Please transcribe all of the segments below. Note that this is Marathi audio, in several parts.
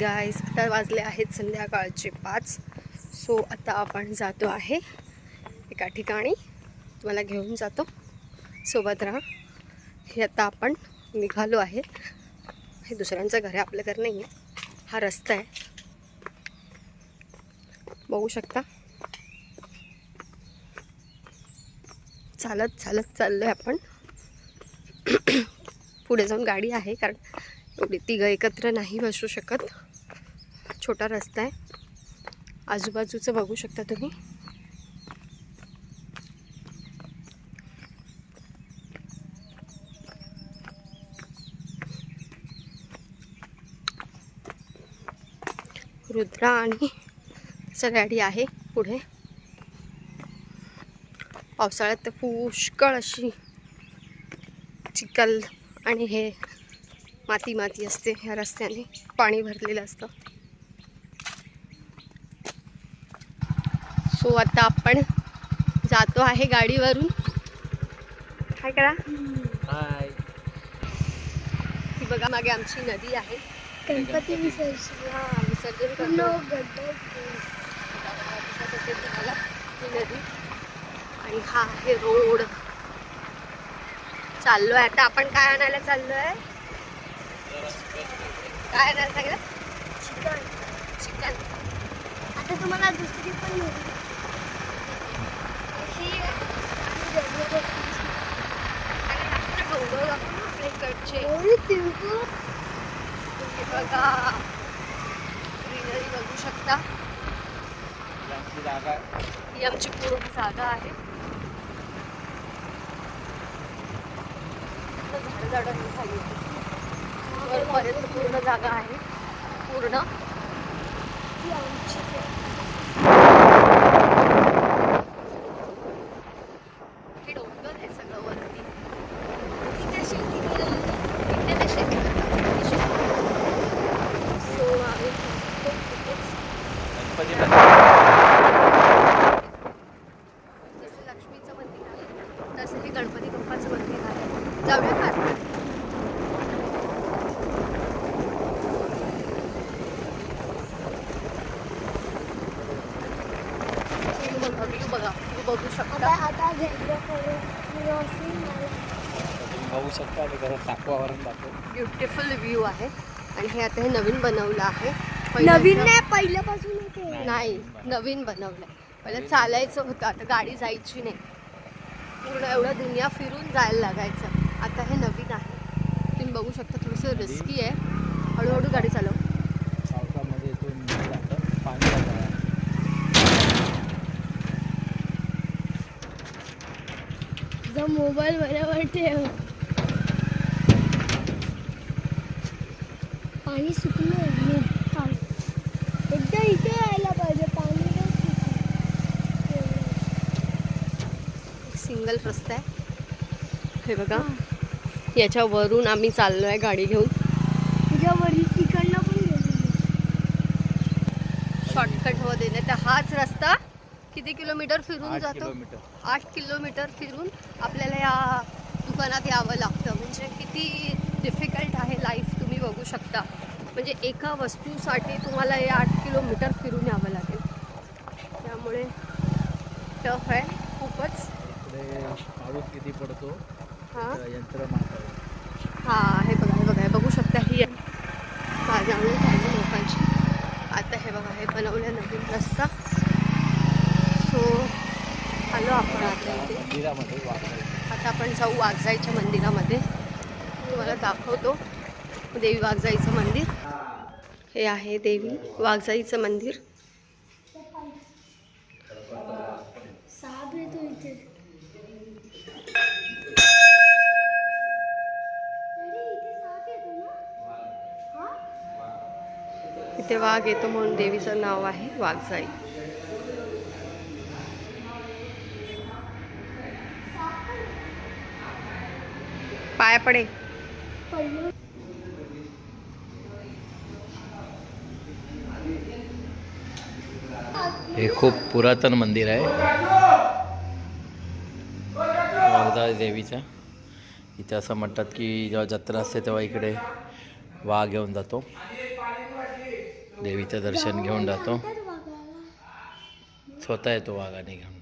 गायस आता वाजले आहेत संध्याकाळचे पाच. सो आता आपण जातो आहे एका ठिकाणी. तुम्हाला घेऊन जातो. सोबत राहा. हे आता आपण निघालो आहे. हे दुसऱ्यांचं घर आहे आपलं घर नाही आहे हा रस्ता आहे. बघू शकता. चालत चालत चाललो आहे आपण. पुढे जाऊन गाडी आहे कारण एवढी तिघं एकत्र नाही बसू शकत. छोटा रस्ता आहे. आजूबाजूचं बघू शकता तुम्ही. रुद्रा आणि त्याचं गाडी आहे पुढे. पावसाळ्यात तर पुष्कळ अशी चिखल आणि हे माती माती असते ह्या रस्त्याने पाणी भरलेलं असतं. सो आता आपण जातो आहे गाडीवरून. काय करा हाय. ही बघा मागे आमची नदी आहे. गणपती विसर्जन. हा विसर्जन पूर्ण करतो गड्डा दिसत असेल तुम्हाला ही नदी. आणि हा आहे रोड. चाललोय. आता आपण काय आणायला चाललोय? काय आणायला सांगितलं चिकन चिकन आता तुम्हाला दुसरी पण मिळेल बघा. ग्रीनरी बघू शकता. ही आमची पूर्ण जागा आहे. झाड झाडांनी खाली वरपर्यंत पूर्ण जागा आहे. पूर्ण. हे डोंगर आहे सगळं वर तिथे शेती केलेली इथे ते शेती करतात. इथे शेती करतात. So, आम्ही थांबतो तिथेच. गणपती जसं लक्ष्मीचं मंदिर आहे तसं हे गणपती बाप्पाचं मंदिर आहे जाऊया का आता? बघा बघा शकता. आता बघू शकता ब्युटिफुल व्ह्यू आहे. आणि हे आता हे नवीन बनवलं आहे. नवीन नाही पहिल्यापासून नाही नवीन बनवलंय. पहिलं चालायचं होतं आता गाडी जायची नाही. पूर्ण एवढं दुनिया फिरून जायला लागायचं. आता हे नवीन आहे. तुम्ही बघू शकता थोडंसं रिस्की आहे. हळूहळू गाडी चालव पावसामध्ये इथून जातं पाणी जातं तुझा मोबाईल बरोबर ठेव. पाणी सुकलं एकदा इथे यायला पाहिजे. पाणी. सिंगल रस्ता आहे. हे बघा. याच्यावरून आम्ही चाललो आहे गाडी घेऊन. तुझ्या वरील तिकडनं पण गेली शॉर्टकटमध्ये नाही तर हाच रस्ता किती किलोमीटर फिरून आठ जातो? किलोमीटर. आठ किलोमीटर फिरून आपल्याला या दुकानात यावं लागतं. म्हणजे किती डिफिकल्ट आहे लाईफ तुम्ही बघू शकता. म्हणजे एका वस्तूसाठी तुम्हाला हे आठ किलोमीटर फिरून यावं लागेल. त्यामुळे टफ आहे खूपच. पाऊस किती पडतो? हां? यंत्र हां हे बघा हे बघा हे बघू शकता ही बाजावणी झाली लोकांची आता हे बघा हे बनवलं नवीन रस्ता. आपण आता इथे मंदिरामध्ये आता आपण जाऊ वाघजाईच्या मंदिरामध्ये. तुम्हाला दाखवतो. देवी वाघजाईचं मंदिर. हे आहे देवी वाघजाईचं मंदिर. इथे इथे वाघ येतो म्हणून देवीचं नाव आहे वाघजाई. पाया पडे. हे खूप पुरातन मंदिर आहे. वाघदा देवीचं. इथे असं म्हणतात की जेव्हा जत्रा असते तेव्हा इकडे वाघ घेऊन जातो. देवीचं दर्शन घेऊन जातो. स्वतः येतो वाघाने घेऊन.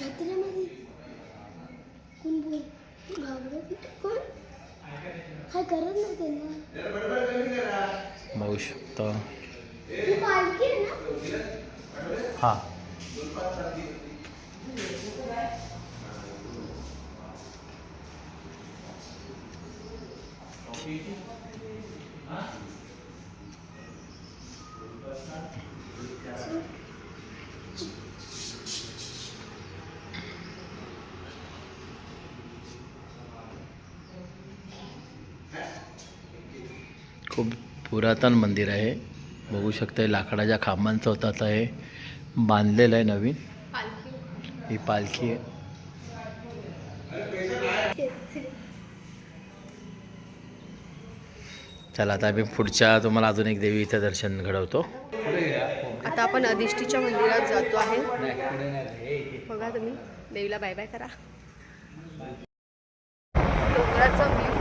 दर्शन बघू शकतो ही. पालखी आहे खूप पुरातन मंदिर आहे. बघू शकता लाकडाच्या खांबांचं होतं हे बांधलेलं आहे नवीन. ही पालखी आहे. चला आता आम्ही पुढच्या तुम्हाला अजून एक देवीचं दर्शन घडवतो. आता आपण अधिष्ठीच्या मंदिरात जातो आहे. बघा तुम्ही. देवीला बाय बाय करा. डोंगराचा व्ह्यू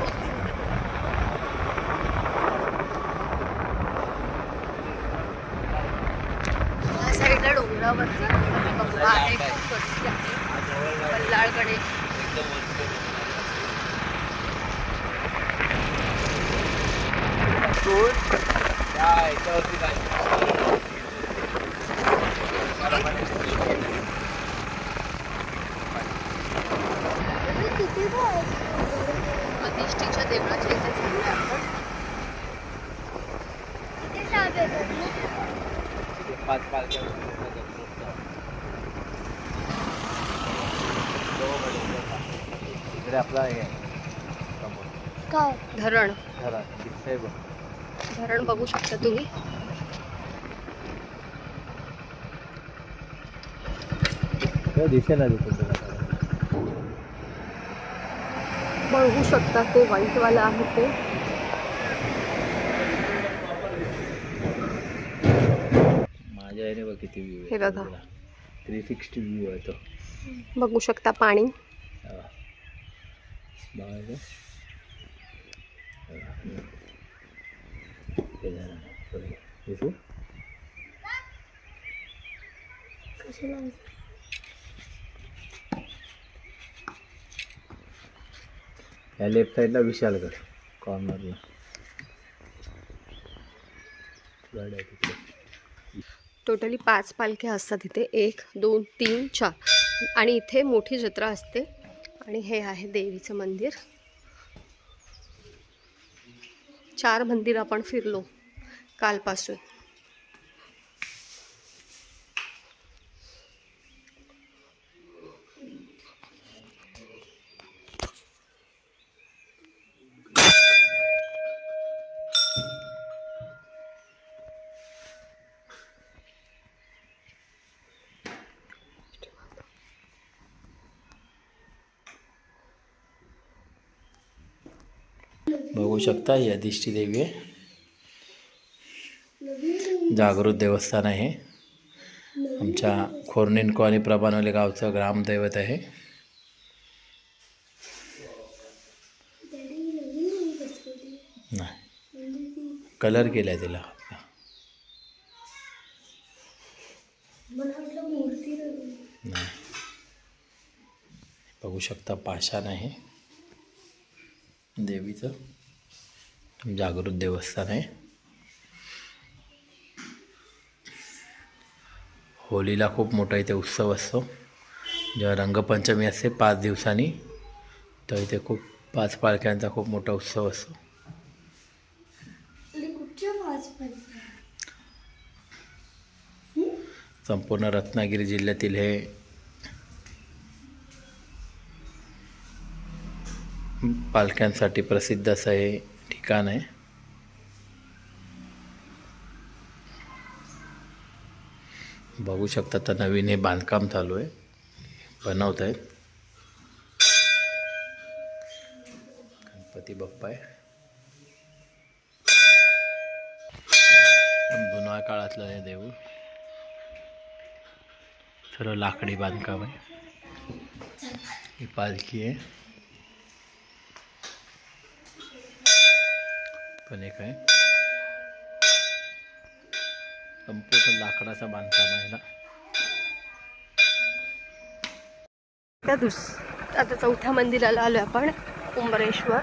या साईडला डोंगरावरचा बंगला आहे खूप गर्दी आहे बल्लाळकडे अधिष्ठीच्या देवळाच्या इथे चाललोय आपण. येतात ना पाच पालख्या इकडे आपला हे काय? धरण. बघ. धरण बघू शकता तुम्ही. तुला बघू शकता ते व्हाईटवाला आहे ते. माझ्या याने बघ किती व्ह्यू हे बघा. थ्री सिक्स्टी व्ह्यू आहे तो. बघू शकता पाणी हा. बघायचं हा. हे झालं. कशाला या लेफ्ट साईडला विशालगड कॉर्नरला गड आहे तिथे. टोटली पाच पालख्या असतात इथे. एक दोन तीन चार. आणि इथे मोठी जत्रा असते. आणि हे आहे देवीचं मंदिर. चार मंदिर आपण फिरलो. कालपासून. बघू शकता ही अधिष्ठी देवी आहे जागृत देवस्थान आहे. आमच्या खोर्निनको आणि प्रभानवले गावचं ग्रामदैवत आहे. नाही. कलर केला आहे तिला. नाही. बघू शकता पाषाण आहे. देवीचं जागृत देवस्थान आहे. होलीला खूप मोठा इथे उत्सव असतो. जेव्हा रंगपंचमी असते पाच दिवसांनी तर इथे खूप पाच पालख्यांचा खूप मोठा उत्सव असतो. संपूर्ण रत्नागिरी जिल्ह्यातील हे पालख्यांसाठी प्रसिद्ध असं हे ठिकाण आहे. बघू शकता तर नवीन हे बांधकाम चालू आहे. बनवत आहेत गणपती बाप्पा आहे. जुन्या काळातलं हे देऊळ. सर्व लाकडी बांधकाम आहे. ही पालखी आहे. पण एक आहे. संपूर्ण लाकडाचा बांधकाम आहे ना. त्या दुस आता चौथ्या मंदिराला आलो आपण उंबरेश्वर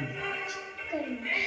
झालं